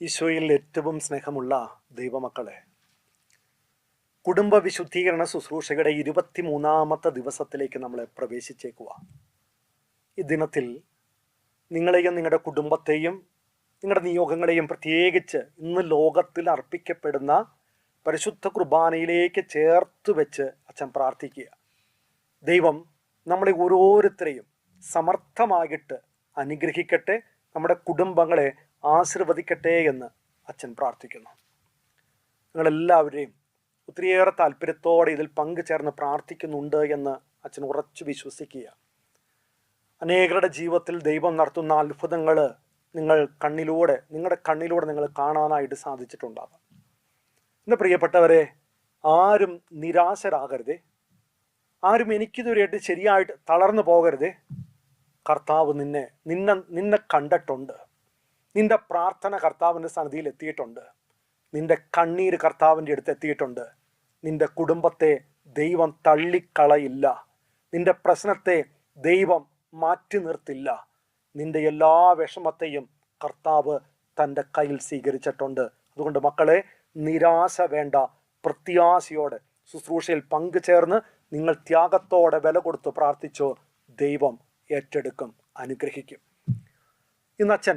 ഈശോയിൽ ഏറ്റവും സ്നേഹമുള്ള ദൈവമക്കളെ കുടുംബ വിശുദ്ധീകരണ ശുശ്രൂഷയുടെ ഇരുപത്തിമൂന്നാമത്തെ ദിവസത്തിലേക്ക് നമ്മളെ പ്രവേശിച്ചേക്കുക. ഈ ദിനത്തിൽ നിങ്ങളെയും നിങ്ങളുടെ കുടുംബത്തെയും നിങ്ങളുടെ നിയോഗങ്ങളെയും പ്രത്യേകിച്ച് ഇന്ന് ലോകത്തിൽ അർപ്പിക്കപ്പെടുന്ന പരിശുദ്ധ കുർബാനയിലേക്ക് ചേർത്ത് വെച്ച് അച്ഛൻ പ്രാർത്ഥിക്കുക. ദൈവം നമ്മളെ ഓരോരുത്തരെയും സമർത്ഥമായിട്ട് അനുഗ്രഹിക്കട്ടെ നമ്മുടെ കുടുംബങ്ങളെ ആശീർവദിക്കട്ടെ എന്ന് അച്ഛൻ പ്രാർത്ഥിക്കുന്നു. നിങ്ങളെല്ലാവരെയും ഒത്തിരിയേറെ താല്പര്യത്തോടെ ഇതിൽ പങ്കുചേർന്ന് പ്രാർത്ഥിക്കുന്നുണ്ട് എന്ന് അച്ഛൻ ഉറച്ചു വിശ്വസിക്കുക. അനേകരുടെ ജീവിതത്തിൽ ദൈവം നടത്തുന്ന അത്ഭുതങ്ങൾ നിങ്ങൾ കണ്ണിലൂടെ നിങ്ങളുടെ കണ്ണിലൂടെ നിങ്ങൾ കാണാനായിട്ട് സാധിച്ചിട്ടുണ്ടാകാം ഇന്ന് പ്രിയപ്പെട്ടവരെ ആരും നിരാശരാകരുതേ. ആരും എനിക്കിതുവരെയായിട്ട് ശരിയായിട്ട് തളർന്നു പോകരുതേ. കർത്താവ് നിന്നെ നിന്നെ നിന്നെ കണ്ടിട്ടുണ്ട്. നിന്റെ പ്രാർത്ഥന കർത്താവിന്റെ സന്നിധിയിൽ എത്തിയിട്ടുണ്ട്. നിന്റെ കണ്ണീര് കർത്താവിന്റെ അടുത്ത് എത്തിയിട്ടുണ്ട്. നിന്റെ കുടുംബത്തെ ദൈവം തള്ളിക്കളയില്ല. നിന്റെ പ്രശ്നത്തെ ദൈവം മാറ്റി നിർത്തില്ല. നിന്റെ എല്ലാ വിഷമത്തെയും കർത്താവ് തന്റെ കയ്യിൽ സ്വീകരിച്ചിട്ടുണ്ട്. അതുകൊണ്ട് മക്കളെ നിരാശ വേണ്ട. പ്രത്യാശയോടെ ശുശ്രൂഷയിൽ പങ്കുചേർന്ന് നിങ്ങൾ ത്യാഗത്തോടെ വില കൊടുത്ത് പ്രാർത്ഥിച്ചോ. ദൈവം ഏറ്റെടുക്കും അനുഗ്രഹിക്കും. ഇന്ന് അച്ഛൻ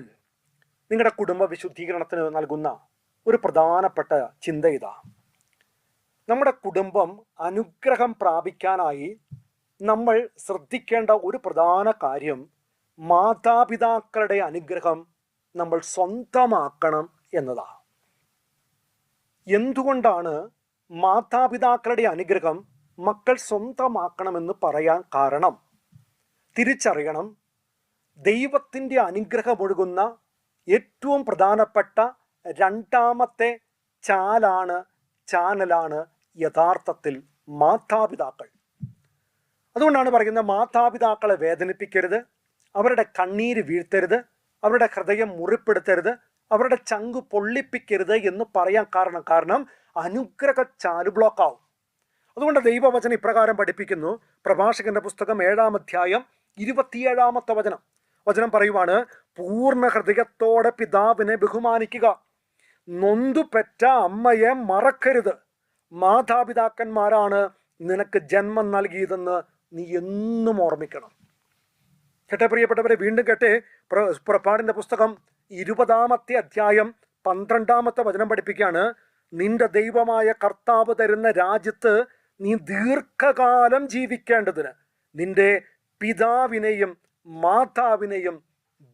നിങ്ങളുടെ കുടുംബ വിശുദ്ധീകരണത്തിന് നൽകുന്ന ഒരു പ്രധാനപ്പെട്ട ചിന്ത ഇതാ. നമ്മുടെ കുടുംബം അനുഗ്രഹം പ്രാപിക്കാനായി നമ്മൾ ശ്രദ്ധിക്കേണ്ട ഒരു പ്രധാന കാര്യം മാതാപിതാക്കളുടെ അനുഗ്രഹം നമ്മൾ സ്വന്തമാക്കണം എന്നതാ. എന്തുകൊണ്ടാണ് മാതാപിതാക്കളുടെ അനുഗ്രഹം മക്കൾ സ്വന്തമാക്കണമെന്ന് പറയാൻ കാരണം? തിരിച്ചറിയണം. ദൈവത്തിന്റെ അനുഗ്രഹമൊഴുകുന്ന ഏറ്റവും പ്രധാനപ്പെട്ട രണ്ടാമത്തെ ചാലാണ് ചാനലാണ് യഥാർത്ഥത്തിൽ മാതാപിതാക്കൾ. അതുകൊണ്ടാണ് പറയുന്നത് മാതാപിതാക്കളെ വേദനിപ്പിക്കരുത് അവരുടെ കണ്ണീര് വീഴ്ത്തരുത് അവരുടെ ഹൃദയം മുറിപ്പെടുത്തരുത് അവരുടെ ചങ്ക് പൊള്ളിപ്പിക്കരുത് എന്ന് പറയാൻ കാരണം കാരണം അനുഗ്രഹ ചാലു ബ്ലോക്കാവും. അതുകൊണ്ട് ദൈവവചനം ഇപ്രകാരം പഠിപ്പിക്കുന്നു. പ്രഭാഷകന്റെ പുസ്തകം ഏഴാം അധ്യായം ഇരുപത്തിയേഴാമത്തെ വചനം. വചനം പറയുവാണ് പൂർണ ഹൃദയത്തോടെ പിതാവിനെ ബഹുമാനിക്കുക. നൊന്തു പെറ്റ അമ്മയെ മറക്കരുത്. മാതാപിതാക്കന്മാരാണ് നിനക്ക് ജന്മം നൽകിയതെന്ന് നീ എന്നും ഓർമ്മിക്കണം. കേട്ടെ പ്രിയപ്പെട്ടവരെ വീണ്ടും കേട്ടെ പ്ര- പുസ്തകം ഇരുപതാമത്തെ അധ്യായം പന്ത്രണ്ടാമത്തെ വചനം പഠിപ്പിക്കുകയാണ്. നിന്റെ ദൈവമായ കർത്താവ് തരുന്ന രാജ്യത്ത് നീ ദീർഘകാലം ജീവിക്കേണ്ടതിന് നിന്റെ പിതാവിനെയും മാതാവിനെയും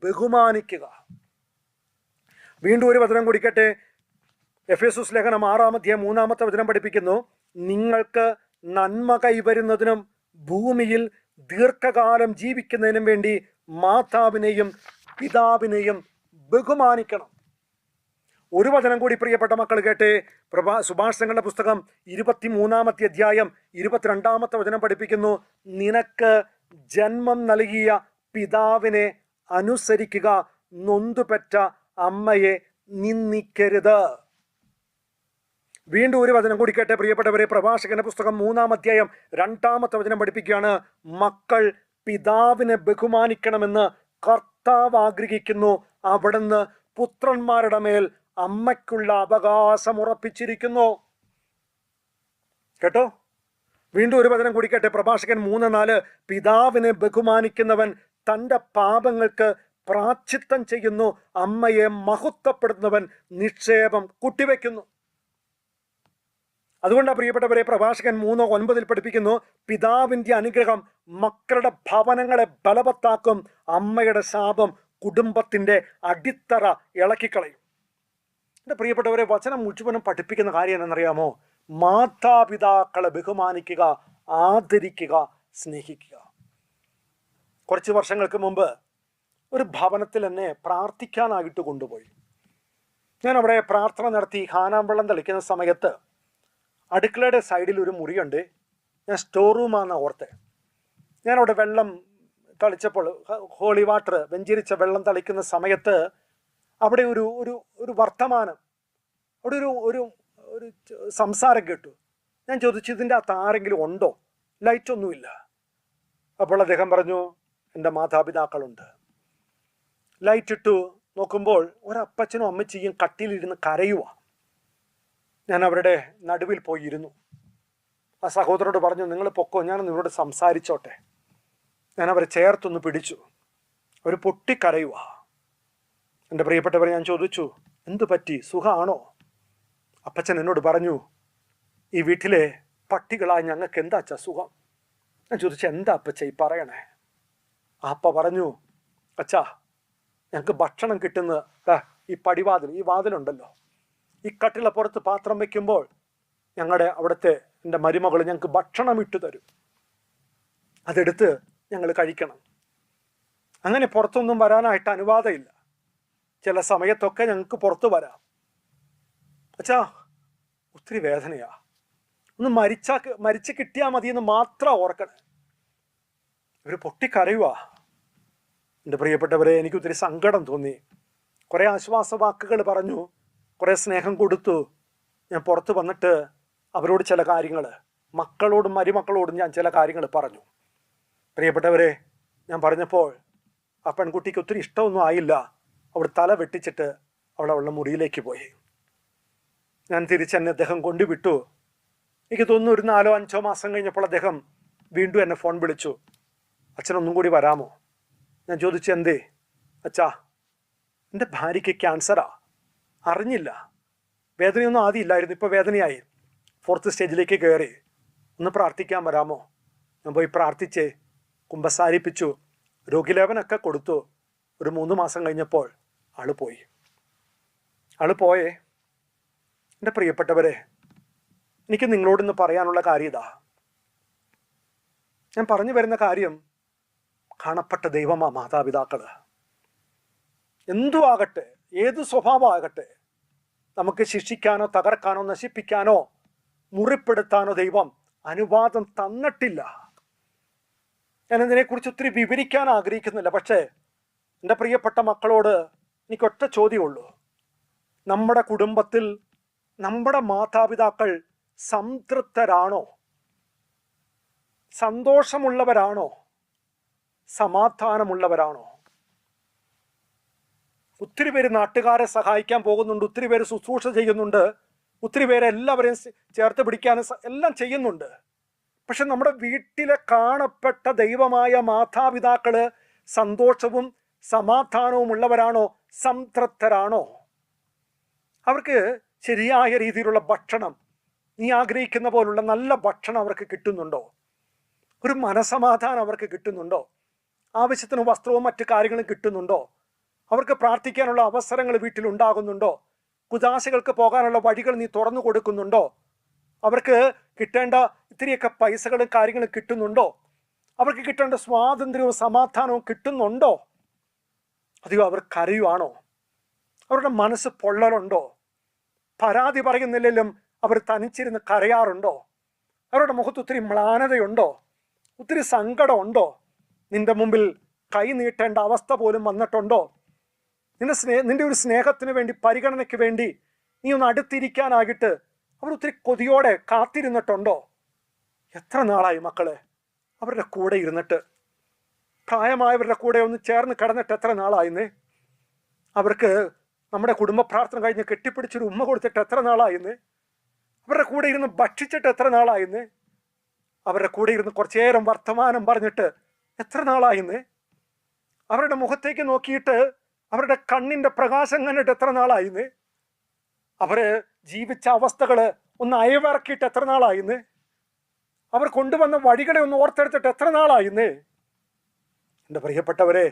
ബഹുമാനിക്കുക. വീണ്ടും ഒരു വചനം കുടിക്കട്ടെ എഫ് എസ് ലേഖനം ആറാമധ്യായം മൂന്നാമത്തെ വചനം പഠിപ്പിക്കുന്നു. നിങ്ങൾക്ക് നന്മ കൈവരുന്നതിനും ഭൂമിയിൽ ദീർഘകാലം ജീവിക്കുന്നതിനും വേണ്ടി മാതാവിനെയും പിതാവിനെയും ബഹുമാനിക്കണം. ഒരു വചനം കൂടി പ്രിയപ്പെട്ട മക്കൾ കേട്ടെ. പ്രഭാ സുഭാഷങ്ങളുടെ പുസ്തകം ഇരുപത്തി മൂന്നാമത്തെ അധ്യായം ഇരുപത്തിരണ്ടാമത്തെ വചനം പഠിപ്പിക്കുന്നു. നിനക്ക് ജന്മം നൽകിയ പിതാവിനെ അനുസരിക്കുക. നൊന്തുപെറ്റ അമ്മയെ നിന്ദിക്കരുത്. വീണ്ടും ഒരു വചനം കൂടി കേട്ടെ പ്രിയപ്പെട്ടവരെ. പ്രഭാഷകന്റെ പുസ്തകം മൂന്നാം അധ്യായം രണ്ടാമത്തെ വചനം പഠിപ്പിക്കുകയാണ്. മക്കൾ പിതാവിനെ ബഹുമാനിക്കണമെന്ന് കർത്താവ് ആഗ്രഹിക്കുന്നു. അവിടുന്ന് പുത്രന്മാരുടെ മേൽ അമ്മയ്ക്കുള്ള അവകാശം ഉറപ്പിച്ചിരിക്കുന്നു. കേട്ടോ? വീണ്ടും ഒരു വചനം കൂടി പ്രഭാഷകൻ മൂന്ന് നാല് പിതാവിനെ ബഹുമാനിക്കുന്നവൻ തന്റെ പാപങ്ങൾക്ക് പ്രാച്ചിത്തം ചെയ്യുന്നു അമ്മയെ മഹത്വപ്പെടുത്തുന്നവൻ നിക്ഷേപം കുട്ടിവെക്കുന്നു. അതുകൊണ്ടാണ് പ്രിയപ്പെട്ടവരെ പ്രഭാഷകൻ മൂന്നോ ഒൻപതിൽ പഠിപ്പിക്കുന്നു പിതാവിന്റെ അനുഗ്രഹം മക്കളുടെ ഭവനങ്ങളെ ബലവത്താക്കും അമ്മയുടെ ശാപം കുടുംബത്തിന്റെ അടിത്തറ ഇളക്കിക്കളയും. എന്റെ പ്രിയപ്പെട്ടവരെ വചനം മുഴുവനും പഠിപ്പിക്കുന്ന കാര്യം എന്നറിയാമോ മാതാപിതാക്കളെ ബഹുമാനിക്കുക ആദരിക്കുക സ്നേഹിക്കുക. കുറച്ച് വർഷങ്ങൾക്ക് മുമ്പ് ഒരു ഭവനത്തിൽ എന്നെ പ്രാർത്ഥിക്കാനായിട്ട് കൊണ്ടുപോയി. ഞാൻ അവിടെ പ്രാർത്ഥന നടത്തി ഹാനാമ്പള്ളം തെളിക്കുന്ന സമയത്ത് അടുക്കളയുടെ സൈഡിൽ ഒരു മുറിയുണ്ട്. ഞാൻ സ്റ്റോർ റൂമാണെന്ന് ഓർത്തെ ഞാൻ അവിടെ വെള്ളം തളിച്ചപ്പോൾ ഹോളി വാട്ടർ വെഞ്ചിരിച്ച വെള്ളം തളിക്കുന്ന സമയത്ത് അവിടെ ഒരു ഒരു ഒരു വർത്തമാനം അവിടെ ഒരു ഒരു ഒരു സംസാരം കേട്ടു. ഞാൻ ചോദിച്ചു ഇതിന്റെ അകത്ത് ആരെങ്കിലും ഉണ്ടോ? ലൈറ്റൊന്നുമില്ല അപ്പോൾ അദ്ദേഹം പറഞ്ഞു എന്റെ മാതാപിതാക്കളുണ്ട്. ലൈറ്റ് ഇട്ടു നോക്കുമ്പോൾ ഒരപ്പച്ചനും അമ്മച്ചിയും കട്ടിലിരുന്ന് കരയുക ഞാൻ അവരുടെ നടുവിൽ പോയിരുന്നു. ആ സഹോദരോട് പറഞ്ഞു നിങ്ങൾ പൊക്കോ ഞാൻ നിങ്ങളോട് സംസാരിച്ചോട്ടെ. ഞാൻ അവരെ ചേർത്തൊന്ന് പിടിച്ചു. അവർ പൊട്ടിക്കരയുക എന്റെ പ്രിയപ്പെട്ടവരെ ഞാൻ ചോദിച്ചു എന്തു പറ്റി? സുഖമാണോ അപ്പച്ചൻ എന്നോട് പറഞ്ഞു ഈ വീട്ടിലെ പട്ടികളായി ഞങ്ങൾക്ക് എന്താ അച്ഛ സുഖം? ഞാൻ ചോദിച്ചു എന്താ അപ്പച്ച ഈ പറയണേ? അപ്പ പറഞ്ഞു അച്ഛാ ഞങ്ങൾക്ക് ഭക്ഷണം കിട്ടുന്ന ഈ പടിവാതിൽ ഈ വാതിലുണ്ടല്ലോ. ഈ കട്ടിളപ്പുറത്ത് പാത്രം വയ്ക്കുമ്പോൾ ഞങ്ങളുടെ അവിടുത്തെ എന്റെ മരുമകൾ ഞങ്ങൾക്ക് ഭക്ഷണം ഇട്ടു തരും അതെടുത്ത് ഞങ്ങൾ കഴിക്കണം. അങ്ങനെ പുറത്തൊന്നും വരാനായിട്ട് അനുവാദമില്ല. ചില സമയത്തൊക്കെ ഞങ്ങൾക്ക് പുറത്തു വരാം. അച്ഛാ ഒത്തിരി വേദനയാ. ഒന്ന് മരിച്ചാ മരിച്ച് കിട്ടിയാൽ മതി എന്ന് മാത്രം ഓർക്കണേ. ഇവർ പൊട്ടിക്കരയുക എന്റെ പ്രിയപ്പെട്ടവരെ എനിക്ക് ഒത്തിരി സങ്കടം തോന്നി. കുറേ ആശ്വാസവാക്കുകൾ പറഞ്ഞു. കുറേ സ്നേഹം കൊടുത്തു. ഞാൻ പുറത്ത് വന്നിട്ട് അവരോട് ചില കാര്യങ്ങൾ മക്കളോടും മരുമക്കളോടും ഞാൻ ചില കാര്യങ്ങൾ പറഞ്ഞു. പ്രിയപ്പെട്ടവരെ ഞാൻ പറഞ്ഞപ്പോൾ ആ പെൺകുട്ടിക്ക് ഒത്തിരി ഇഷ്ടമൊന്നും ആയില്ല. അവൾ തല വെട്ടിച്ചിട്ട് അവൾ അവളുടെ മുറിയിലേക്ക് പോയി. ഞാൻ തിരിച്ചെന്നെ അദ്ദേഹം കൊണ്ടുവിട്ടു. എനിക്ക് തോന്നുന്നു ഒരു നാലോ അഞ്ചോ മാസം കഴിഞ്ഞപ്പോൾ അദ്ദേഹം വീണ്ടും എന്നെ ഫോൺ വിളിച്ചു. അച്ഛനൊന്നും കൂടി വരാമോ? ഞാൻ ചോദിച്ചു എന്തേ? അച്ഛാ എന്റെ ഭാര്യയ്ക്ക് ക്യാൻസറാ. അറിഞ്ഞില്ല. വേദനയൊന്നും ആദ്യം ഇല്ലായിരുന്നു. ഇപ്പോൾ വേദനയായി. ഫോർത്ത് സ്റ്റേജിലേക്ക് കയറി. ഒന്ന് പ്രാർത്ഥിക്കാൻ വരാമോ? ഞാൻ പോയി പ്രാർത്ഥിച്ച് കുമ്പസാരിപ്പിച്ചു രോഗിലേപനൊക്കെ കൊടുത്തു. ഒരു മൂന്ന് മാസം കഴിഞ്ഞപ്പോൾ ആൾ പോയി. ആൾ പോയേ. എന്റെ പ്രിയപ്പെട്ടവരെ എനിക്ക് നിങ്ങളോടൊന്ന് പറയാനുള്ള കാര്യം ഇതാ. ഞാൻ പറഞ്ഞു വരുന്ന കാര്യം കാണപ്പെട്ട ദൈവമാ മാതാപിതാക്കൾ എന്തു ആകട്ടെ ഏത് സ്വഭാവമാകട്ടെ നമുക്ക് ശിക്ഷിക്കാനോ തകർക്കാനോ നശിപ്പിക്കാനോ മുറിപ്പെടുത്താനോ ദൈവം അനുവാദം തന്നിട്ടില്ല. ഞാൻ ഇതിനെക്കുറിച്ച് ഒത്തിരി വിവരിക്കാൻ ആഗ്രഹിക്കുന്നില്ല. പക്ഷേ എന്റെ പ്രിയപ്പെട്ട മക്കളോട് എനിക്കൊറ്റ ചോദ്യമുള്ളൂ. നമ്മുടെ കുടുംബത്തിൽ നമ്മുടെ മാതാപിതാക്കൾ സംതൃപ്തരാണോ? സന്തോഷമുള്ളവരാണോ? സമാധാനമുള്ളവരാണോ? ഒത്തിരി പേര് നാട്ടുകാരെ സഹായിക്കാൻ പോകുന്നുണ്ട് ഒത്തിരി പേര് ശുശ്രൂഷ ചെയ്യുന്നുണ്ട് ഒത്തിരി പേരെ എല്ലാവരെയും ചേർത്ത് പിടിക്കാനും എല്ലാം ചെയ്യുന്നുണ്ട്. പക്ഷെ നമ്മുടെ വീട്ടിലെ കാണപ്പെട്ട ദൈവമായ മാതാപിതാക്കൾ സന്തോഷവും സമാധാനവും ഉള്ളവരാണോ? സംതൃപ്തരാണോ? അവർക്ക് ശരിയായ രീതിയിലുള്ള ഭക്ഷണം നീ ആഗ്രഹിക്കുന്ന പോലുള്ള നല്ല ഭക്ഷണം അവർക്ക് കിട്ടുന്നുണ്ടോ? ഒരു മനസമാധാനം അവർക്ക് കിട്ടുന്നുണ്ടോ? ആവശ്യത്തിന് വസ്ത്രവും മറ്റു കാര്യങ്ങളും കിട്ടുന്നുണ്ടോ? അവർക്ക് പ്രാർത്ഥിക്കാനുള്ള അവസരങ്ങൾ വീട്ടിൽ ഉണ്ടാകുന്നുണ്ടോ? കുദാശകൾക്ക് പോകാനുള്ള വഴികൾ നീ തുറന്നു കൊടുക്കുന്നുണ്ടോ? അവർക്ക് കിട്ടേണ്ട ഇത്തിരിയൊക്കെ പൈസകളും കാര്യങ്ങളും കിട്ടുന്നുണ്ടോ? അവർക്ക് കിട്ടേണ്ട സ്വാതന്ത്ര്യവും സമാധാനവും കിട്ടുന്നുണ്ടോ? അതെയോ അവർ കരയുവാണോ? അവരുടെ മനസ്സ് പൊള്ളലുണ്ടോ? പരാതി പറയുന്നില്ലെങ്കിലും അവർ തനിച്ചിരുന്ന് കരയാറുണ്ടോ? അവരുടെ മുഖത്ത് ഒത്തിരി മ്ലാനതയുണ്ടോ? ഒത്തിരി സങ്കടമുണ്ടോ? നിന്റെ മുമ്പിൽ കൈ നീട്ടേണ്ട അവസ്ഥ പോലും വന്നിട്ടുണ്ടോ? നിന്റെ സ്നേഹ നിന്റെ ഒരു സ്നേഹത്തിന് വേണ്ടി പരിഗണനയ്ക്ക് വേണ്ടി നീ ഒന്ന് അടുത്തിരിക്കാനായിട്ട് അവർ ഒത്തിരി കൊതിയോടെ കാത്തിരുന്നിട്ടുണ്ടോ? എത്ര നാളായി മക്കളെ? അവരുടെ കൂടെ ഇരുന്നിട്ട്. പ്രായമായവരുടെ കൂടെ ഒന്ന് ചേർന്ന് കിടന്നിട്ട് എത്ര നാളായിന്നേ? അവർക്ക് നമ്മുടെ കുടുംബ പ്രാർത്ഥന കഴിഞ്ഞ് കെട്ടിപ്പിടിച്ചൊരു ഉമ്മ കൊടുത്തിട്ട് എത്ര നാളായിന്ന്? അവരുടെ കൂടെ ഇരുന്ന് ഭക്ഷിച്ചിട്ട് എത്ര നാളായിന്ന്? അവരുടെ കൂടെ ഇരുന്ന് കുറച്ചേരം വർത്തമാനം പറഞ്ഞിട്ട് എത്ര നാളായിന്ന്? അവരുടെ മുഖത്തേക്ക് നോക്കിയിട്ട് അവരുടെ കണ്ണിന്റെ പ്രകാശം കണ്ടിട്ട് എത്ര നാളായിന്ന്? അവർ ജീവിച്ച അവസ്ഥകൾ ഒന്ന് അയവിറക്കിയിട്ട് എത്ര നാളായിന്ന് അവർ കൊണ്ടുവന്ന വഴികളെ ഒന്ന് ഓർത്തെടുത്തിട്ട് എത്ര നാളായിന്ന് എന്റെ പ്രിയപ്പെട്ടവരെ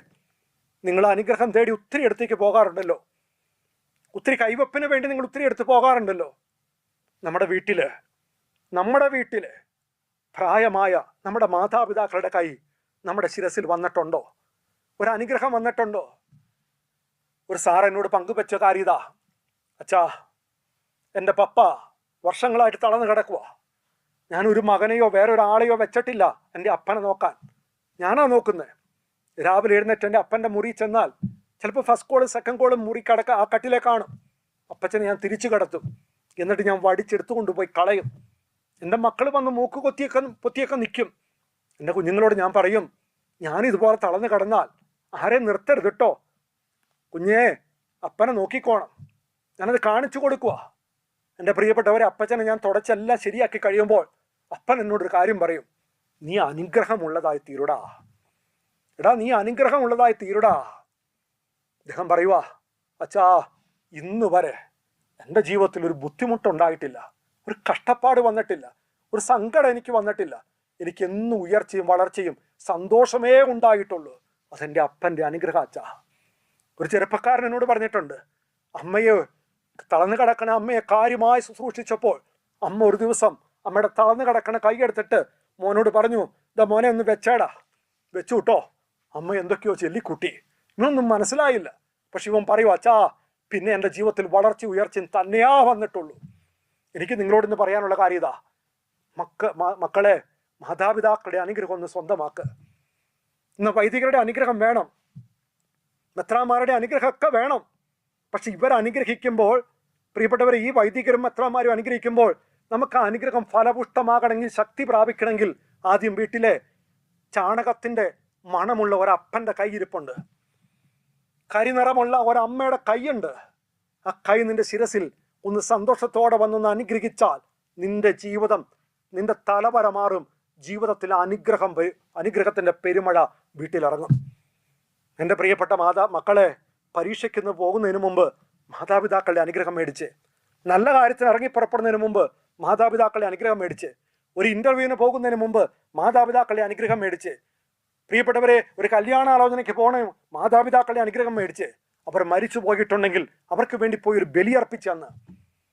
നിങ്ങൾ അനുഗ്രഹം തേടി ഒത്തിരി അടുത്തേക്ക് പോകാറുണ്ടല്ലോ. ഒത്തിരി കൈവപ്പിന് വേണ്ടി നിങ്ങൾ ഒത്തിരി എടുത്ത് പോകാറുണ്ടല്ലോ. നമ്മുടെ വീട്ടിൽ നമ്മുടെ വീട്ടിൽ പ്രായമായ നമ്മുടെ മാതാപിതാക്കളുടെ കൈ നമ്മുടെ ശിരസിൽ വന്നിട്ടുണ്ടോ? ഒരു അനുഗ്രഹം വന്നിട്ടുണ്ടോ? ഒരു സാർ എന്നോട് പങ്കുവെച്ച കാര്യതാ അച്ഛാ എന്റെ പപ്പ വർഷങ്ങളായിട്ട് തളർന്നു കിടക്കുക ഞാൻ ഒരു മകനെയോ വേറെ വേറൊരാളെയോ വെച്ചിട്ടില്ല എന്റെ അപ്പനെ നോക്കാൻ. ഞാനാ നോക്കുന്നത് രാവിലെ എഴുന്നേറ്റ് എന്റെ അപ്പന്റെ മുറി ചെന്നാൽ ചിലപ്പോൾ ഫസ്റ്റ് കോൾ സെക്കൻഡ് കോൾ മുറി കിടക്ക ആ കട്ടിലേ കാണും. അപ്പച്ചനെ ഞാൻ തിരിച്ചു കിടത്തും. എന്നിട്ട് ഞാൻ വടിച്ചെടുത്തു കൊണ്ടുപോയി കളയും. എന്റെ മക്കൾ വന്ന് മൂക്ക് കൊത്തിയൊക്കെ പൊത്തിയൊക്കെ നിൽക്കും എന്റെ കുഞ്ഞുങ്ങളോട് ഞാൻ പറയും ഞാൻ ഇതുപോലെ തളർന്നു കിടന്നാൽ ആരെ നിർത്തരുത് കേട്ടോ കുഞ്ഞേ അപ്പനെ നോക്കിക്കോണം. ഞാനത് കാണിച്ചു കൊടുക്കുക എന്റെ പ്രിയപ്പെട്ടവരെ അപ്പച്ചനെ ഞാൻ തുടച്ചെല്ലാം ശരിയാക്കി കഴിയുമ്പോൾ അപ്പൻ എന്നോടൊരു കാര്യം പറയും. നീ അനുഗ്രഹമുള്ളതായി തീരുടാ. എടാ നീ അനുഗ്രഹമുള്ളതായി തീരുടാ. അദ്ദേഹം പറയുവാ അച്ഛാ ഇന്ന് വരെ എന്റെ ജീവിതത്തിൽ ഒരു ബുദ്ധിമുട്ടുണ്ടായിട്ടില്ല. ഒരു കഷ്ടപ്പാട് വന്നിട്ടില്ല. ഒരു സങ്കടം എനിക്ക് വന്നിട്ടില്ല. എനിക്ക് എന്നും ഉയർച്ചയും വളർച്ചയും സന്തോഷമേ ഉണ്ടായിട്ടുള്ളൂ. അതെന്റെ അപ്പന്റെ അനുഗ്രഹം അച്ഛാ. ഒരു ചെറുപ്പക്കാരൻ എന്നോട് പറഞ്ഞിട്ടുണ്ട് അമ്മയെ തളർന്നു കിടക്കണ അമ്മയെ കാര്യമായി ശുശ്രൂഷിച്ചപ്പോൾ അമ്മ ഒരു ദിവസം അമ്മയുടെ തളർന്നു കിടക്കണ കൈയെടുത്തിട്ട് മോനോട് പറഞ്ഞു ഇതാ മോനെ ഒന്ന് വെച്ചേടാ. വെച്ചു കേട്ടോ അമ്മ എന്തൊക്കെയോ ചെല്ലിക്കുട്ടി. ഇവനൊന്നും മനസ്സിലായില്ല. പക്ഷെ ഇവൻ പറയുവാ അച്ഛാ പിന്നെ എന്റെ ജീവിതത്തിൽ വളർച്ച ഉയർച്ചയും തന്നെയാ വന്നിട്ടുള്ളൂ. എനിക്ക് നിങ്ങളോട് ഇന്ന് പറയാനുള്ള കാര്യം ഇതാ. മക്ക മക്കളെ മാതാപിതാക്കളുടെ അനുഗ്രഹം ഒന്ന് സ്വന്തമാക്കുക ഇന്ന് വൈദികരുടെ അനുഗ്രഹം വേണം. മെത്രാമാരുടെ അനുഗ്രഹമൊക്കെ വേണം. പക്ഷെ ഇവർ അനുഗ്രഹിക്കുമ്പോൾ പ്രിയപ്പെട്ടവരെ ഈ വൈദികരും മെത്രാന്മാരും അനുഗ്രഹിക്കുമ്പോൾ നമുക്ക് അനുഗ്രഹം ഫലപുഷ്ടമാകണമെങ്കിൽ ശക്തി പ്രാപിക്കണമെങ്കിൽ ആദ്യം വീട്ടിലെ ചാണകത്തിന്റെ മണമുള്ള ഒരപ്പന്റെ കൈയിരിപ്പുണ്ട്. കരിനിറമുള്ള ഒരമ്മയുടെ കൈയുണ്ട്. ആ കൈ നിന്റെ ശിരസിൽ ഒന്ന് സന്തോഷത്തോടെ വന്നൊന്ന് അനുഗ്രഹിച്ചാൽ നിന്റെ ജീവിതം നിന്റെ തലവര മാറും. ജീവിതത്തിൽ അനുഗ്രഹം അനുഗ്രഹത്തിന്റെ പെരുമഴ വീട്ടിലിറങ്ങും. എന്റെ പ്രിയപ്പെട്ട മാതാ മക്കളെ പരീക്ഷയ്ക്ക് പോകുന്നതിന് മുമ്പ് മാതാപിതാക്കളുടെ അനുഗ്രഹം മേടിച്ച്. നല്ല കാര്യത്തിന് ഇറങ്ങി പുറപ്പെടുന്നതിന് മുമ്പ് മാതാപിതാക്കളുടെ അനുഗ്രഹം മേടിച്ച്. ഒരു ഇന്റർവ്യൂവിന് പോകുന്നതിന് മുമ്പ് മാതാപിതാക്കളുടെ അനുഗ്രഹം മേടിച്ച്. പ്രിയപ്പെട്ടവരെ ഒരു കല്യാണാലോചനയ്ക്ക് പോകണ മാതാപിതാക്കളുടെ അനുഗ്രഹം മേടിച്ച്. അവർ മരിച്ചു പോയിട്ടുണ്ടെങ്കിൽ അവർക്ക് വേണ്ടി പോയി ഒരു ബലി ബലിയർപ്പിച്ചെന്ന്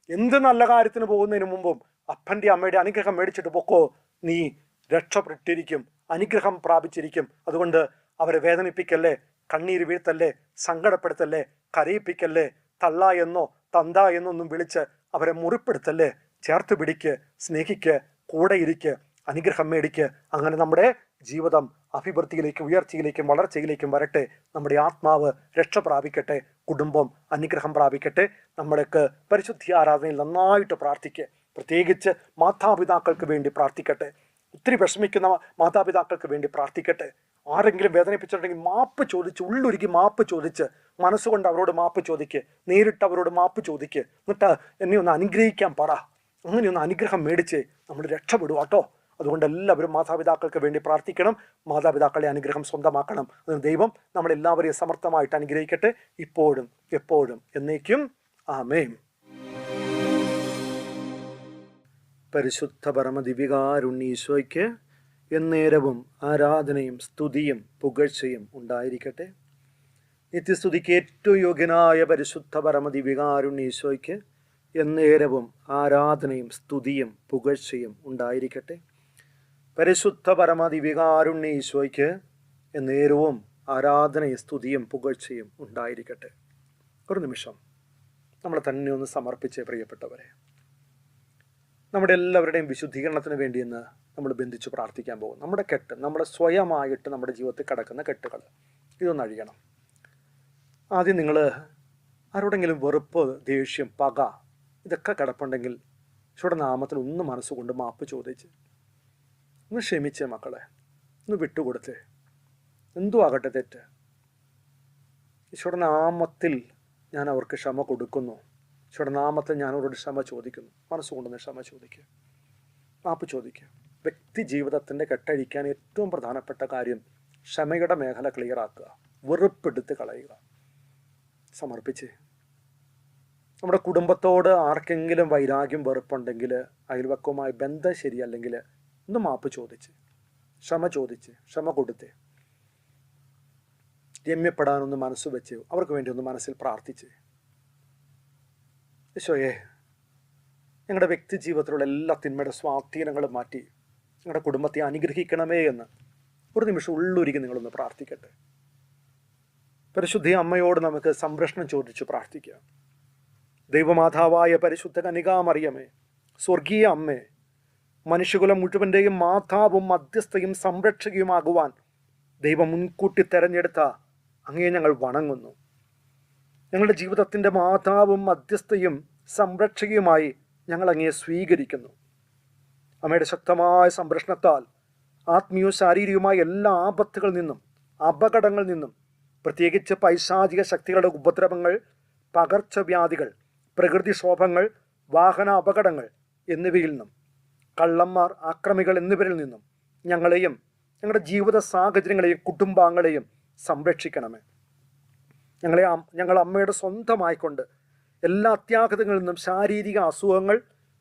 എന്ത് നല്ല കാര്യത്തിന് പോകുന്നതിന് മുമ്പും അപ്പന്റെ അമ്മയുടെ അനുഗ്രഹം മേടിച്ചിട്ട് പൊക്കോ. നീ രക്ഷപ്പെട്ടിരിക്കും അനുഗ്രഹം പ്രാപിച്ചിരിക്കും. അതുകൊണ്ട് അവരെ വേദനിപ്പിക്കല്ലേ കണ്ണീര് വീഴ്ത്തല്ലേ സങ്കടപ്പെടുത്തല്ലേ കരയിപ്പിക്കല്ലേ തള്ള എന്നോ തന്ത എന്നൊന്നും വിളിച്ച് അവരെ മുറിപ്പെടുത്തല്ലേ? ചേർത്ത് പിടിക്ക് സ്നേഹിക്ക് കൂടെ ഇരിക്ക് അനുഗ്രഹം മേടിക്ക്. അങ്ങനെ നമ്മുടെ ജീവിതം അഭിവൃദ്ധിയിലേക്കും ഉയർച്ചയിലേക്കും വളർച്ചയിലേക്കും വരട്ടെ. നമ്മുടെ ആത്മാവ് രക്ഷ പ്രാപിക്കട്ടെ കുടുംബം അനുഗ്രഹം പ്രാപിക്കട്ടെ. നമ്മൾക്ക് പരിശുദ്ധി ആരാധനയിൽ നന്നായിട്ട് പ്രാർത്ഥിക്കുക പ്രത്യേകിച്ച് മാതാപിതാക്കൾക്ക് വേണ്ടി പ്രാർത്ഥിക്കട്ടെ. ഒത്തിരി വിഷമിക്കുന്ന മാതാപിതാക്കൾക്ക് വേണ്ടി പ്രാർത്ഥിക്കട്ടെ. ആരെങ്കിലും വേദനിപ്പിച്ചിട്ടുണ്ടെങ്കിൽ മാപ്പ് ചോദിച്ച് ഉള്ളൊരുക്കി മാപ്പ് ചോദിച്ച് മനസ്സുകൊണ്ട് അവരോട് മാപ്പ് ചോദിക്ക് നേരിട്ട് അവരോട് മാപ്പ് ചോദിക്ക്. എന്നിട്ട് എന്നെ ഒന്ന് അനുഗ്രഹിക്കാൻ പറ. അങ്ങനെ ഒന്ന് അനുഗ്രഹം മേടിച്ച് നമ്മൾ രക്ഷപ്പെടുക കേട്ടോ അതുകൊണ്ട് എല്ലാവരും മാതാപിതാക്കൾക്ക് വേണ്ടി പ്രാർത്ഥിക്കണം. മാതാപിതാക്കളെ അനുഗ്രഹം സ്വന്തമാക്കണം. അതിന് ദൈവം നമ്മളെല്ലാവരെയും സമർത്ഥമായിട്ട് അനുഗ്രഹിക്കട്ടെ. ഇപ്പോഴും എപ്പോഴും എന്നേക്കും. ആമേം പരിശുദ്ധ പരമദിവികാരുണ്ണീശോയ്ക്ക് എന്നേരവും ആരാധനയും സ്തുതിയും പുകഴ്ചയും ഉണ്ടായിരിക്കട്ടെ. നിത്യസ്തുതിക്ക് ഏറ്റവും യോഗ്യനായ പരിശുദ്ധ പരമദിവികാരുണ്ണീശോയ്ക്ക് എന്നേരവും ആരാധനയും സ്തുതിയും പുകഴ്ചയും ഉണ്ടായിരിക്കട്ടെ. പരിശുദ്ധ പരമദിവികാരുണ്ണീശോയ്ക്ക് എന്നേരവും ആരാധനയും സ്തുതിയും പുകഴ്ചയും ഉണ്ടായിരിക്കട്ടെ. ഒരു നിമിഷം നമ്മളെ തന്നെ ഒന്ന് സമർപ്പിച്ച് പ്രിയപ്പെട്ടവരെ. നമ്മുടെ എല്ലാവരുടെയും വിശുദ്ധീകരണത്തിന് വേണ്ടി എന്ന് നമ്മൾ ബന്ധിച്ച് പ്രാർത്ഥിക്കാൻ പോകും നമ്മുടെ കെട്ട് നമ്മുടെ സ്വയമായിട്ട് നമ്മുടെ ജീവിതത്തിൽ കിടക്കുന്ന കെട്ടുകൾ. ഇതൊന്ന് അഴിയണം. ആദ്യം നിങ്ങൾ ആരോടെങ്കിലും വെറുപ്പ് ദേഷ്യം പക ഇതൊക്കെ കിടപ്പുണ്ടെങ്കിൽ ഈശോയുടെ നാമത്തിൽ ഒന്ന് മനസ്സുകൊണ്ട് മാപ്പ് ചോദിച്ച് ഒന്ന് ക്ഷമിച്ചേ മക്കളെ ഒന്ന് വിട്ടുകൊടുത്തേ. എന്തു ആകട്ടെ തെറ്റ്. ഈശോയുടെ നാമത്തിൽ ഞാൻ അവർക്ക് ക്ഷമ കൊടുക്കുന്നു. ഈശോയുടെ നാമത്തെ ഞാൻ അവരോട് ക്ഷമ ചോദിക്കുന്നു. മനസ്സുകൊണ്ട് ക്ഷമ ചോദിക്കുക. മാപ്പ് ചോദിക്കുക. വ്യക്തി ജീവിതത്തിന്റെ കെട്ടഴിക്കാൻ ഏറ്റവും പ്രധാനപ്പെട്ട കാര്യം ക്ഷമയുടെ മേഖല ക്ലിയർ ആക്കുക. വെറുപ്പെടുത്ത് കളയുക. സമർപ്പിച്ച്. നമ്മുടെ കുടുംബത്തോട് ആർക്കെങ്കിലും വൈരാഗ്യം വെറുപ്പുണ്ടെങ്കിൽ അയൽവക്കവുമായി ബന്ധം ശരിയല്ലെങ്കിൽ ഒന്ന് മാപ്പ് ചോദിച്ച്. ക്ഷമ ചോദിച്ച്. ക്ഷമ കൊടുത്ത്. രമ്യപ്പെടാനൊന്ന് മനസ്സ് വെച്ച്. അവർക്ക് വേണ്ടി ഒന്ന് മനസ്സിൽ പ്രാർത്ഥിച്ച്. യേശോയെ ഞങ്ങളുടെ വ്യക്തി ജീവിതത്തിലുള്ള എല്ലാ തിന്മയുടെ സ്വാധീനങ്ങളും മാറ്റി ഞങ്ങളുടെ കുടുംബത്തെ അനുഗ്രഹിക്കണമേ എന്ന് ഒരു നിമിഷം ഉള്ളൊരുക്കി നിങ്ങളൊന്ന് പ്രാർത്ഥിക്കട്ടെ. പരിശുദ്ധി അമ്മയോട് നമുക്ക് സംരക്ഷണം ചോദിച്ചു പ്രാർത്ഥിക്കാം. ദൈവമാതാവായ പരിശുദ്ധ കനികാമറിയമേ സ്വർഗീയ അമ്മേ മനുഷ്യകുലം മുഴുവന്റെയും മാതാവും മധ്യസ്ഥയും സംരക്ഷകയുമാകുവാൻ ദൈവം മുൻകൂട്ടി തെരഞ്ഞെടുത്ത അങ്ങേ ഞങ്ങൾ വണങ്ങുന്നു. ഞങ്ങളുടെ ജീവിതത്തിന്റെ മാതാവും മധ്യസ്ഥയും സംരക്ഷകയുമായി ഞങ്ങൾ അങ്ങയെ സ്വീകരിക്കുന്നു. അമ്മയുടെ ശക്തമായ സംരക്ഷണത്താൽ ആത്മീയവും ശാരീരികവുമായ എല്ലാ ആപത്തുകളിൽ നിന്നും അപകടങ്ങളിൽ നിന്നും പ്രത്യേകിച്ച് പൈശാചിക ശക്തികളുടെ ഉപദ്രവങ്ങൾ പകർച്ചവ്യാധികൾ പ്രകൃതിക്ഷോഭങ്ങൾ വാഹന അപകടങ്ങൾ എന്നിവയിൽ നിന്നും കള്ളന്മാർ ആക്രമികൾ എന്നിവരിൽ നിന്നും ഞങ്ങളെയും ഞങ്ങളുടെ ജീവിത സാഹചര്യങ്ങളെയും കുടുംബാംഗങ്ങളെയും സംരക്ഷിക്കണമേ. ഞങ്ങളെ ഞങ്ങൾ അമ്മയുടെ സ്വന്തമായിക്കൊണ്ട് എല്ലാ അത്യാഘതങ്ങളിൽ നിന്നും ശാരീരിക അസുഖങ്ങൾ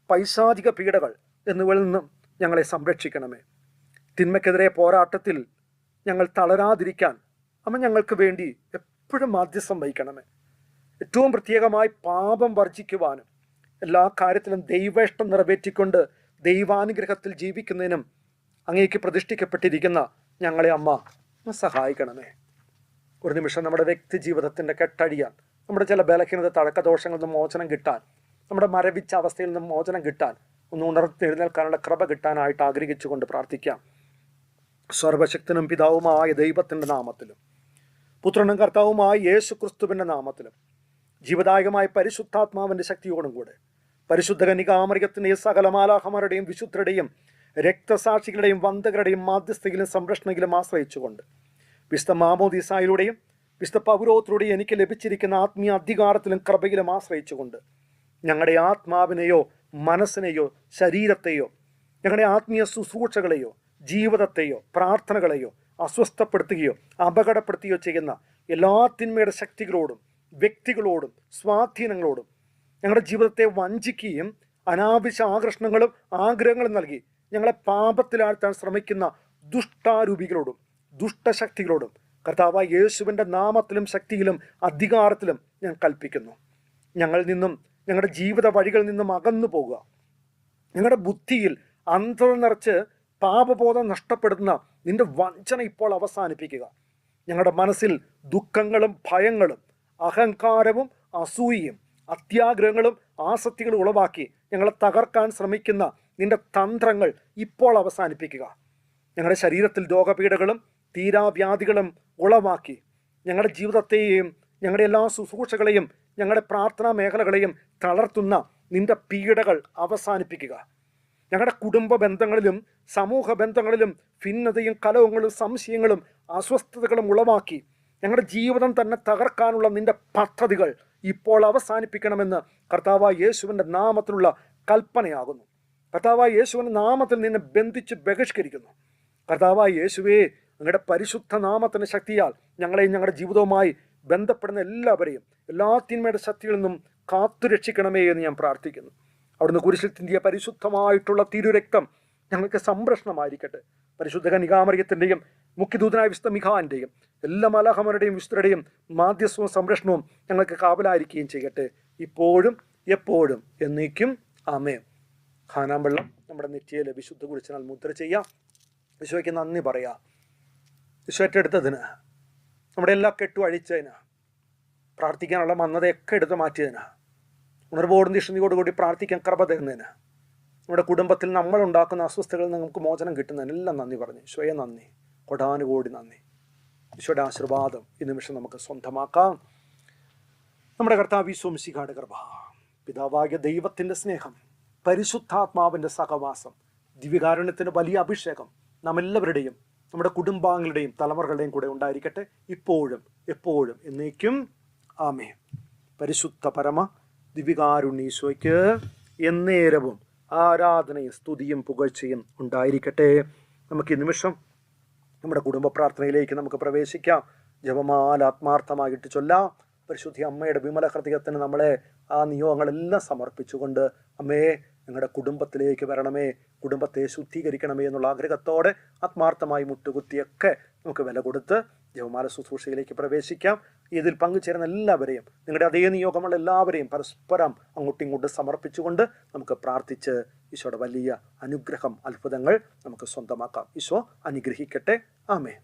പൈശാചിക പീഡകൾ എന്നിവയിൽ നിന്നും ഞങ്ങളെ സംരക്ഷിക്കണമേ. തിന്മയ്ക്കെതിരെ പോരാട്ടത്തിൽ ഞങ്ങൾ തളരാതിരിക്കാൻ അമ്മ ഞങ്ങൾക്ക് വേണ്ടി എപ്പോഴും മാധ്യസ്ഥം വഹിക്കണമേ. ഏറ്റവും പ്രത്യേകമായി പാപം വർജിക്കുവാനും എല്ലാ കാര്യത്തിലും ദൈവേഷ്ടം നിറവേറ്റിക്കൊണ്ട് ദൈവാനുഗ്രഹത്തിൽ ജീവിക്കുന്നതിനും അങ്ങേക്ക് പ്രതിഷ്ഠിക്കപ്പെട്ടിരിക്കുന്ന ഞങ്ങളെ അമ്മ സഹായിക്കണമേ. ഒരു നിമിഷം നമ്മുടെ വ്യക്തി ജീവിതത്തിന്റെ കെട്ടഴിയാൻ നമ്മുടെ ചില ബലഹീനത തഴക്കദോഷങ്ങളിൽ നിന്ന് മോചനം കിട്ടാൻ നമ്മുടെ മരവിച്ച അവസ്ഥയിൽ നിന്ന് മോചനം കിട്ടാൻ ഒന്ന് ഉണർത്തെഴുന്നേൽക്കാനുള്ള കൃപ കിട്ടാനായിട്ട് ആഗ്രഹിച്ചുകൊണ്ട് പ്രാർത്ഥിക്കാം. സർവശക്തനും പിതാവുമായ ദൈവത്തിന്റെ നാമത്തിലും പുത്രനും കർത്താവുമായ യേശു ക്രിസ്തുവിന്റെ നാമത്തിലും ജീവദായകമായ പരിശുദ്ധാത്മാവിന്റെ ശക്തിയോടും കൂടെ പരിശുദ്ധ കനികാമൃഗത്തിന്റെയും സകലമാലാഹമാരുടെയും വിശുദ്ധരുടെയും രക്തസാക്ഷികളുടെയും വന്ധകരുടെയും മാധ്യസ്ഥയിലും സംരക്ഷണയിലും ആശ്രയിച്ചുകൊണ്ട് വിശുദ്ധ മാമോദീസായിലൂടെയും വിശുദ്ധ പൗരോത്തിലൂടെയും എനിക്ക് ലഭിച്ചിരിക്കുന്ന ആത്മീയ അധികാരത്തിലും കൃപയിലും ആശ്രയിച്ചുകൊണ്ട് ഞങ്ങളുടെ ആത്മാവിനെയോ മനസ്സിനെയോ ശരീരത്തെയോ ഞങ്ങളുടെ ആത്മീയ ശുശ്രൂഷകളെയോ ജീവിതത്തെയോ പ്രാർത്ഥനകളെയോ അസ്വസ്ഥപ്പെടുത്തുകയോ അപകടപ്പെടുത്തുകയോ ചെയ്യുന്ന എല്ലാ തിന്മയുടെ ശക്തികളോടും വ്യക്തികളോടും സ്വാധീനങ്ങളോടും ഞങ്ങളുടെ ജീവിതത്തെ വഞ്ചിക്കുകയും അനാവശ്യ ആകർഷണങ്ങളും ആഗ്രഹങ്ങളും നൽകി ഞങ്ങളെ പാപത്തിലാഴ്ത്താൻ ശ്രമിക്കുന്ന ദുഷ്ടാരൂപികളോടും ദുഷ്ടശക്തികളോടും കർത്താവ് യേശുവിന്റെ നാമത്തിലും ശക്തിയിലും അധികാരത്തിലും ഞാൻ കൽപ്പിക്കുന്നു. ഞങ്ങളിൽ നിന്നും ഞങ്ങളുടെ ജീവിത വഴികളിൽ നിന്നും അകന്നു പോകുക. ഞങ്ങളുടെ ബുദ്ധിയിൽ അന്ധത നിറച്ച് പാപബോധം നഷ്ടപ്പെടുത്തുന്ന നിന്റെ വഞ്ചന ഇപ്പോൾ അവസാനിപ്പിക്കുക. ഞങ്ങളുടെ മനസ്സിൽ ദുഃഖങ്ങളും ഭയങ്ങളും അഹങ്കാരവും അസൂയയും അത്യാഗ്രഹങ്ങളും ആസക്തികളും ഉളവാക്കി ഞങ്ങളെ തകർക്കാൻ ശ്രമിക്കുന്ന നിന്റെ തന്ത്രങ്ങൾ ഇപ്പോൾ അവസാനിപ്പിക്കുക. ഞങ്ങളുടെ ശരീരത്തിൽ രോഗപീഠകളും തീരാവ്യാധികളും ഉളവാക്കി. ഞങ്ങളുടെ ജീവിതത്തെയും ഞങ്ങളുടെ എല്ലാ ശുശ്രൂഷകളെയും ഞങ്ങളുടെ പ്രാർത്ഥനാ മേഖലകളെയും തളർത്തുന്ന നിന്റെ പീഡകൾ അവസാനിപ്പിക്കുക. ഞങ്ങളുടെ കുടുംബ ബന്ധങ്ങളിലും സമൂഹ ബന്ധങ്ങളിലും ഭിന്നതയും കലവങ്ങളും സംശയങ്ങളും അസ്വസ്ഥതകളും ഉളവാക്കി ഞങ്ങളുടെ ജീവിതം തന്നെ തകർക്കാനുള്ള നിന്റെ പദ്ധതികൾ ഇപ്പോൾ അവസാനിപ്പിക്കണമെന്ന് കർത്താവ് യേശുവിന്റെ നാമത്തിലുള്ള കൽപ്പനയാകുന്നു. കർത്താവ് യേശുവിന്റെ നാമത്തിൽ നിന്നെ ബന്ധിച്ച് ബഹിഷ്കരിക്കുന്നു. കർത്താവ് യേശുവേ അങ്ങയുടെ പരിശുദ്ധ നാമത്തിന്റെ ശക്തിയാൽ ഞങ്ങളെയും ഞങ്ങളുടെ ജീവിതവുമായി ബന്ധപ്പെടുന്ന എല്ലാവരെയും എല്ലാ തിന്മയുടെ ശക്തിയിൽ നിന്നും കാത്തുരക്ഷിക്കണമേ എന്ന് ഞാൻ പ്രാർത്ഥിക്കുന്നു. അവിടുന്ന് കുരിശിൽ തിന്തിയ പരിശുദ്ധമായിട്ടുള്ള തിരുരക്തം ഞങ്ങൾക്ക് സംരക്ഷണമായിരിക്കട്ടെ. പരിശുദ്ധ കനികാമറിയത്തിന്റെയും മുഖ്യദൂതനായ വിശുദ്ധ മിഖാന്റെയും എല്ലാ മലഹമരുടെയും വിശുദ്ധരുടെയും മാധ്യസ്ഥവും സംരക്ഷണവും ഞങ്ങൾക്ക് കാവലായിരിക്കുകയും ചെയ്യട്ടെ. ഇപ്പോഴും എപ്പോഴും എന്നേക്കും ആമേ ഖാനാമ്പള്ളം നമ്മുടെ നെറ്റിയിലെ വിശുദ്ധ കുറിച്ചാൽ മുദ്ര ചെയ്യാം. വിശ്വയ്ക്ക് നന്ദി പറയാം. വിശ്വ ഏറ്റെടുത്തതിന് നമ്മുടെ എല്ലാ കെട്ടും അഴിച്ചതിന് പ്രാർത്ഥിക്കാനുള്ള മന്നതയൊക്കെ എടുത്ത് മാറ്റിയതിന് ഉണർവോടും നിഷ്ണിയോടുകൂടി പ്രാർത്ഥിക്കാൻ കൃപ തരുന്നതിന് നമ്മുടെ കുടുംബത്തിൽ നമ്മൾ ഉണ്ടാക്കുന്ന അസ്വസ്ഥതകളിൽ നമുക്ക് മോചനം കിട്ടുന്നതിന് എല്ലാം നന്ദി പറഞ്ഞു. സ്വയം നന്ദി. കൊടാനുകോടി നന്ദി. ഈശോയുടെ ആശീർവാദം ഈ നിമിഷം നമുക്ക് സ്വന്തമാക്കാം. നമ്മുടെ കർത്താവ് ഈശോമിശിഖാട് കൃപ പിതാവായ ദൈവത്തിന്റെ സ്നേഹം പരിശുദ്ധാത്മാവിന്റെ സഹവാസം ദിവ്യകാരുണ്യത്തിന്റെ വലിയ അഭിഷേകം നാം എല്ലാവരുടെയും നമ്മുടെ കുടുംബാംഗങ്ങളുടെയും തലമുറകളുടെയും കൂടെ ഉണ്ടായിരിക്കട്ടെ. ഇപ്പോഴും എപ്പോഴും എന്നേക്കും. ആമേ പരിശുദ്ധ പരമ ദിവികാരുണ്ണീശോയ്ക്ക് എന്നേരവും ആരാധനയും സ്തുതിയും പുകഴ്ചയും ഉണ്ടായിരിക്കട്ടെ. നമുക്ക് ഈ നിമിഷം നമ്മുടെ കുടുംബ പ്രാർത്ഥനയിലേക്ക് നമുക്ക് പ്രവേശിക്കാം. ജപമാല ആത്മാർത്ഥമായിട്ട് ചൊല്ലാം. പരിശുദ്ധി അമ്മയുടെ വിമല ഹൃദയത്തിന് നമ്മളെ ആ നിയോഗങ്ങളെല്ലാം സമർപ്പിച്ചുകൊണ്ട് അമ്മയെ ഞങ്ങളുടെ കുടുംബത്തിലേക്ക് വരണമേ. കുടുംബത്തെ ശുദ്ധീകരിക്കണമേ എന്നുള്ള ആഗ്രഹത്തോടെ ആത്മാർത്ഥമായി മുട്ടുകുത്തിയൊക്കെ നമുക്ക് വില കൊടുത്ത് ജവമാല ശുശ്രൂഷയിലേക്ക് പ്രവേശിക്കാം. ഇതിൽ പങ്കുചേരുന്ന എല്ലാവരെയും നിങ്ങളുടെ അതേ നിയോഗമുള്ള എല്ലാവരെയും പരസ്പരം അങ്ങോട്ടും ഇങ്ങോട്ടും സമർപ്പിച്ചുകൊണ്ട് നമുക്ക് പ്രാർത്ഥിച്ച് ഈശോയുടെ വലിയ അനുഗ്രഹം അത്ഭുതങ്ങൾ നമുക്ക് സ്വന്തമാക്കാം. ഈശോ അനുഗ്രഹിക്കട്ടെ. ആമേ